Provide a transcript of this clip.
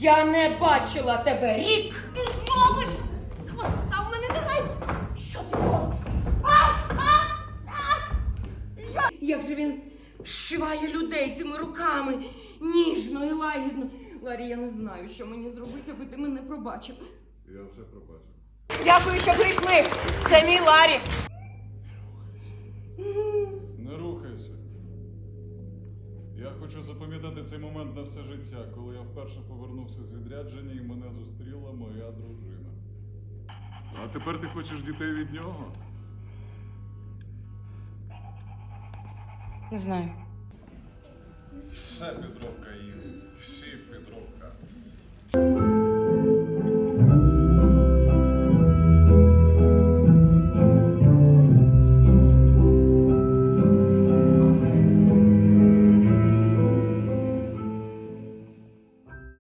Я не бачила тебе рік. Ти робиш? Хвоста в мене давай! Що ти робиш? А! А! А! Як же він зшиває людей цими руками, ніжно і лагідно. Ларі, я не знаю, що мені зробити, аби ти мене пробачив. Я вже пробачив. Дякую, що прийшли. Це мій Ларі. Я хочу запам'ятати цей момент на все життя, коли я вперше повернувся з відрядження і мене зустріла моя дружина. А тепер ти хочеш дітей від нього? Не знаю. Все підробка їм. Всі підробка.